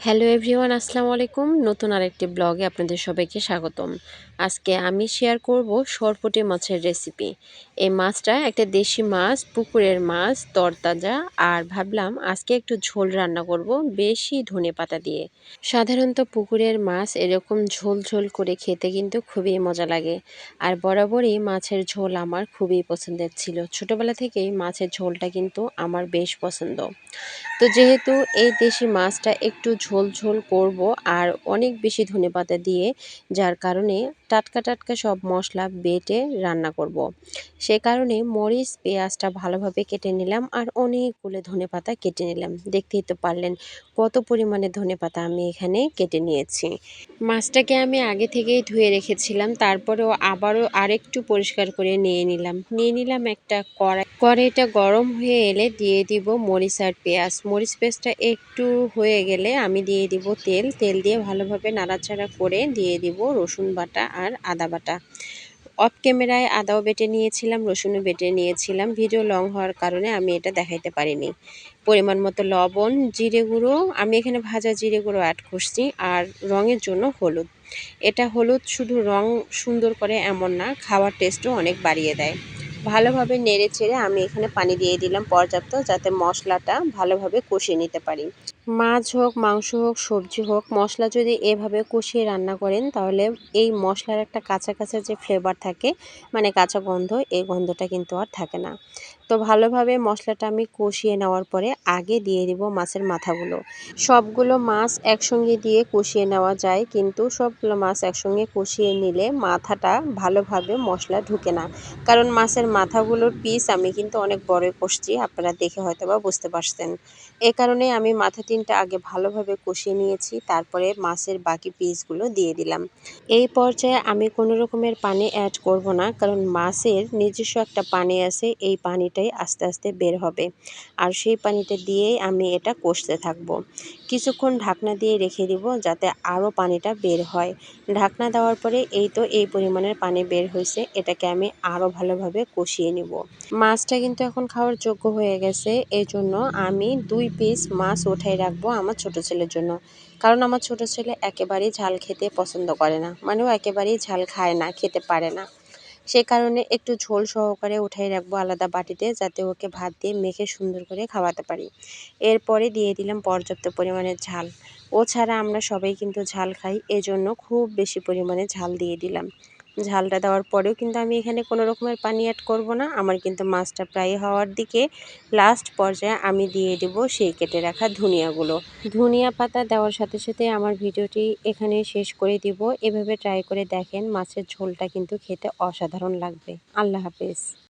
Hello everyone আসসালামু আলাইকুম। নতুন আরেকটি ব্লগে আপনাদের সবাইকে স্বাগতম। আজকে আমি শেয়ার করব সরপটি মাছের রেসিপি এই মাছটা একটা দেশি মাছ, পুকুরের মাছ, তরতাজা, আর ভাবলাম আজকে একটু ঝোল রান্না করব বেশি ধনে পাতা দিয়ে। সাধারণত পুকুরের মাছ এরকম ঝোল ঝোল করে খেতে কিন্তু খুবই মজা লাগে। আর বরাবরই মাছের ঝোল আমার খুবই পছন্দের ছিল। ছোটবেলা থেকেই মাছের ঝোলটা কিন্তু আমার বেশ পছন্দ। তো যেহেতু এই দেশি মাছটা একটু ঝোল ঝোল করব আর অনেক বেশি ধনেপাতা দিয়ে যার কারণে টাটকা টাটকা সব মশলা বেটে রান্না করব। সে কারণে মরিচ, পেঁয়াজটা ভালোভাবে কেটে নিলাম আর অনেকগুলো ধনেপাতা কেটে নিলাম। দেখতেই তো পারলেন কত পরিমাণে ধনেপাতা আমি এখানে কেটে নিয়েছি। মাছটাকে আমি আগে থেকেই ধুয়ে রেখেছিলাম, তারপরেও আবারও আরেকটু পরিষ্কার করে নিয়ে নিলাম। নিয়ে নিলাম একটা কড়াই। কড়াইটা গরম হয়ে এলে দিয়ে দিব মরিচ আর পেঁয়াজ। মরিচ পেঁয়াজটা একটু হয়ে গেলে আমি দিয়ে দিব তেল। তেল দিয়ে ভালোভাবে নাড়াচাড়া করে দিয়ে দিব রসুন বাটা আর আদা বাটা। অফ ক্যামেরায় আদাও বেটে নিয়েছিলাম, রসুনও বেটে নিয়েছিলাম। ভিডিও লং হওয়ার কারণে আমি এটা দেখাইতে পারিনি। পরিমাণ মতো লবণ, জিরে গুঁড়ো, আমি এখানে ভাজা জিরে গুঁড়ো অ্যাড করছি আর রঙের জন্য হলুদ। এটা হলুদ শুধু রং সুন্দর করে এমন না, খাওয়ার টেস্টও অনেক বাড়িয়ে দেয়। ভালোভাবে নেড়ে চেড়ে আমি এখানে পানি দিয়ে দিলাম পর্যাপ্ত যাতে মশলাটা ভালোভাবে কষিয়ে নিতে পারি। মাছ হোক, মাংস হোক, সবজি হোক, মশলা যদি এভাবে কষিয়ে রান্না করেন তাহলে এই মশলার একটা কাঁচা কাঁচা যে ফ্লেভার থাকে মানে কাঁচা গন্ধ, এই গন্ধটা কিন্তু আর থাকে না। তো ভালোভাবে মশলাটা আমি কষিয়ে নেওয়ার পরে আগে দিয়ে দিব মাছের মাথাগুলো। সবগুলো মাছ একসঙ্গে দিয়ে কষিয়ে নেওয়া যায়, কিন্তু সবগুলো মাছ একসঙ্গে কষিয়ে নিলে মাথাটা ভালোভাবে মশলা ঢুকে না। কারণ মাছের মাথাগুলোর পিস আমি কিন্তু অনেক বড় কষছি, আপনারা দেখে হয়তো বা বুঝতে পারছেন। এ কারণে আমি মাথা তিনটা আগে ভালোভাবে কষিয়ে নিয়েছি, তারপরে মাছের বাকি পিসগুলো দিয়ে দিলাম। এই পর্যায়ে আমি কোনো রকমের পানি অ্যাড করব না, কারণ মাছের নিজস্ব একটা পানি আছে, এই পানিটাই আস্তে আস্তে বের হবে। আর সেই পানিটা দিয়েই আমি এটা কষতে থাকব। কিছুক্ষণ ঢাকনা দিয়ে রেখে দিব যাতে আরও পানিটা বের হয়। ঢাকনা দেওয়ার পরে এই তো এই পরিমাণের পানি বের হয়েছে, এটাকে আমি আরও ভালোভাবে কষিয়ে নিব। মাছটা কিন্তু এখন খাওয়ার যোগ্য হয়ে গেছে এই জন্য আমি দুই পিস মাছ উঠাই রাখব আমার ছোট ছেলের জন্য। কারণ আমার ছোট ছেলে একেবারেই ঝাল খেতে পছন্দ করে না মানে ও একেবারেই ঝাল খায় না, খেতে পারে না। সে কারণে একটু ঝোল সহকারে উঠাই রাখব আলাদা বাটিতে যাতে ওকে ভাত দিয়ে মেখে সুন্দর করে খাওয়াতে পারি। এরপরে দিয়ে দিলাম পর্যাপ্ত পরিমাণে ঝাল। ও ছাড়া আমরা সবাই কিন্তু ঝাল খাই, এজন্য খুব বেশি পরিমাণে ঝাল দিয়ে দিলাম। ঝালটা দেওয়ার পরেও কিন্তু আমি এখানে কোনো রকমের পানি অ্যাড করব না। আমার কিন্তু মাছটা প্রায় হওয়ার দিকে লাস্ট পর্যায়ে আমি দিয়ে দেব সেই কেটে রাখা ধনিয়াগুলো। ধনিয়া পাতা দেওয়ার সাথে সাথে আমার ভিডিওটি এখানে শেষ করে দিব। এভাবে ট্রাই করে দেখেন মাছের ঝোলটা কিন্তু খেতে অসাধারণ লাগবে। আল্লাহ হাফেজ।